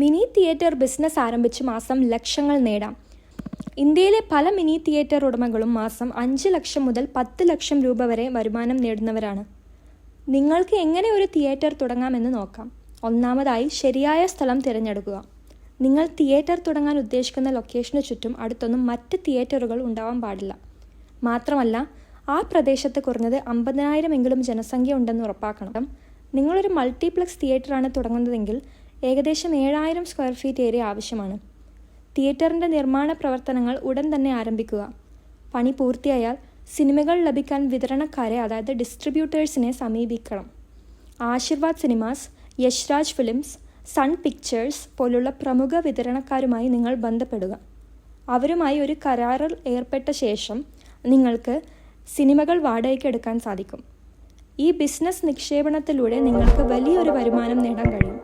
Mini theatre business ആരംഭിച്ച് മാസം ലക്ഷങ്ങൾ നേടാം. ഇന്ത്യയിലെ പല മിനി തിയേറ്റർ ഉടമകളും മാസം അഞ്ച് ലക്ഷം മുതൽ പത്ത് ലക്ഷം രൂപ വരെ വരുമാനം നേടുന്നവരാണ്. നിങ്ങൾക്ക് എങ്ങനെ ഒരു തിയേറ്റർ തുടങ്ങാമെന്ന് നോക്കാം. ഒന്നാമതായി ശരിയായ സ്ഥലം തിരഞ്ഞെടുക്കുക. നിങ്ങൾ തിയേറ്റർ തുടങ്ങാൻ ഉദ്ദേശിക്കുന്ന ലൊക്കേഷന് ചുറ്റും അടുത്തൊന്നും മറ്റ് തിയേറ്ററുകൾ ഉണ്ടാവാൻ പാടില്ല. മാത്രമല്ല ആ പ്രദേശത്ത് കുറഞ്ഞത് അമ്പതിനായിരമെങ്കിലും ജനസംഖ്യ ഉണ്ടെന്ന് ഉറപ്പാക്കണം. നിങ്ങളൊരു മൾട്ടിപ്ലക്സ് തിയേറ്ററാണ് തുടങ്ങുന്നതെങ്കിൽ ഏകദേശം ഏഴായിരം സ്ക്വയർ ഫീറ്റ് ഏരിയ ആവശ്യമാണ്. തിയേറ്ററിന്റെ നിർമ്മാണ പ്രവർത്തനങ്ങൾ ഉടൻ തന്നെ ആരംഭിക്കുക. പണി പൂർത്തിയായാൽ സിനിമകൾ ലഭിക്കാൻ വിതരണക്കാരെ അതായത് ഡിസ്ട്രിബ്യൂട്ടേഴ്സിനെ സമീപിക്കണം. Aashirvad cinemas Yashraj films Sun pictures പോലുള്ള പ്രമുഖ വിതരണക്കാരുമായി നിങ്ങൾ ബന്ധപ്പെടുക. അവരുമായി ഒരു കരാറിൽ ഏർപ്പെട്ട ശേഷം നിങ്ങൾക്ക് സിനിമകൾ വാടകയ്ക്ക് എടുക്കാൻ സാധിക്കും. ഈ ബിസിനസ് നിക്ഷേപണത്തിലൂടെ നിങ്ങൾക്ക് വലിയൊരു വരുമാനം നേടാൻ കഴിയും.